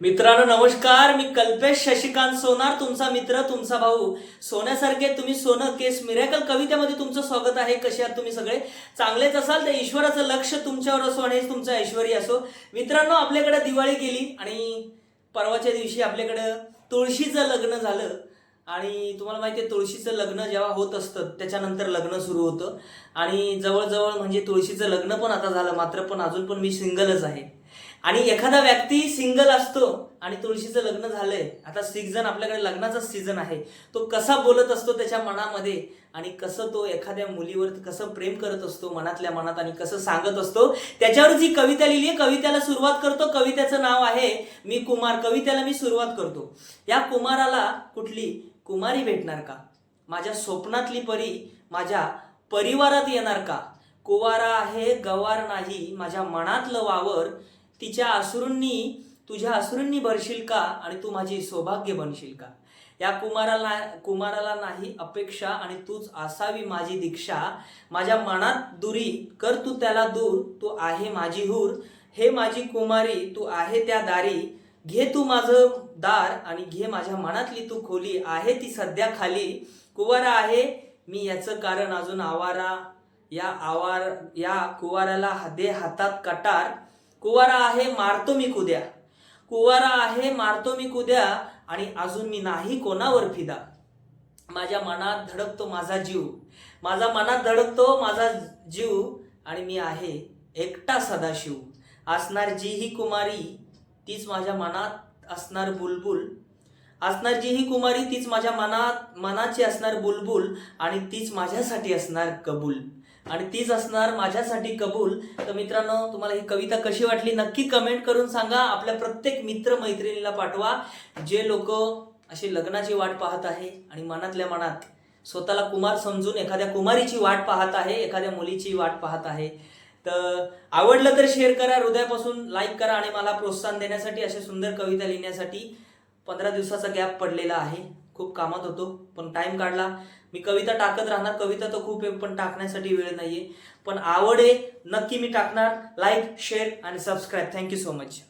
मित्रांनो नमस्कार. मी कल्पेश शशिकांत सोनार तुमचा मित्र तुमचा भाऊ. सोन्यासारखे तुम्ही सोनं केस मिरेकल कवितेमध्ये तुमचं स्वागत आहे. कसे आहात तुम्ही सगळे? चांगलेच असाल तर ईश्वराचं लक्ष तुमच्यावर असो आणि तुमचं ऐश्वरी असो. मित्रांनो आपल्याकडे दिवाळी गेली आणि परवाच्या दिवशी आपल्याकडं तुळशीचं लग्न झालं. आणि तुम्हाला माहिती आहे तुळशीचं लग्न जेव्हा होत असतं त्याच्यानंतर लग्न सुरू होतं. आणि जवळजवळ म्हणजे तुळशीचं लग्न पण आता झालं मात्र पण अजून पण मी सिंगलच आहे. आणि एखादा व्यक्ती सिंगल असतो आणि तुळशीचं लग्न झालंय आता सीझन आपल्याकडे लग्नाचा सीझन आहे तो कसा बोलत असतो त्याच्या मनामध्ये आणि कसं तो एखाद्या मुलीवर कसं प्रेम करत असतो मनातल्या मनात आणि कसं सांगत असतो त्याच्यावर जी कविता लिहिली आहे कवितेला सुरुवात करतो कवितेचं नाव आहे मी कुमार कवितेला मी सुरुवात करतो. या कुमाराला कुठली कुमारी भेटणार का? माझ्या स्वप्नातली परी माझ्या परिवारात येणार का? कुवारा आहे गवार नाही माझ्या मनातलं वावर तिच्या असुरूंनी तुझ्या असुरूंनी भरशील का आणि तू माझी सौभाग्य बनशील का? या कुमाराला कुमाराला नाही अपेक्षा आणि तूच असावी माझी दीक्षा. माझ्या मनात दुरी कर तू त्याला दूर. तू आहे माझी हूर. हे माझी कुमारी तू आहे त्या दारी. घे तू माझं दार आणि घे माझ्या मनातली तू खोली. आहे ती सध्या खाली. कुवारा आहे मी याचं कारण. अजून आवारा या आवार या कुवाराला दे हातात कटार. कुवारा आहे मारतो मी कुद्या. कुवारा आहे मारतो मी कुद्या आणि अजून मी नाही कोणावर फिदा. माझ्या मनात धडकतो माझा जीव. माझा मनात धडकतो माझा जीव आणि मी आहे एकटा सदाशिव. असणार जी ही कुमारी तीच माझ्या मनात असणार बुलबुल असणार जी ही कुमारी तीच माझ्या मनात मनाची असणार बुलबुल आणि तीच माझ्यासाठी असणार कबूल. आणि तीच असणार माझ्यासाठी कबूल. तर मित्रांनो तुम्हाला ही कविता कशी वाटली नक्की कमेंट करून सांगा. आपल्या प्रत्येक मित्र मैत्रिणीला पाठवा. जे लोक असे लग्नाची वाट पाहत आहे आणि मनातल्या मनात स्वतःला कुमार समजून एखाद्या कुमारीची वाट पाहत आहे एखाद्या मुलीची वाट पाहत आहे. तर आवडलं तर शेअर करा. हृदयापासून लाईक करा आणि मला प्रोत्साहन देण्यासाठी अशा सुंदर कविता लिहिण्यासाठी पंधरा दिवसाचा गॅप पडलेला आहे. खूप कामात होतो पण टाईम काढला. मी कविता टाकत राहणार. कविता तर खूप आहे पण टाकण्यासाठी वेळ नाही आहे पण आवड आहे नक्की मी टाकणार. लाईक शेअर आणि subscribe thank you so much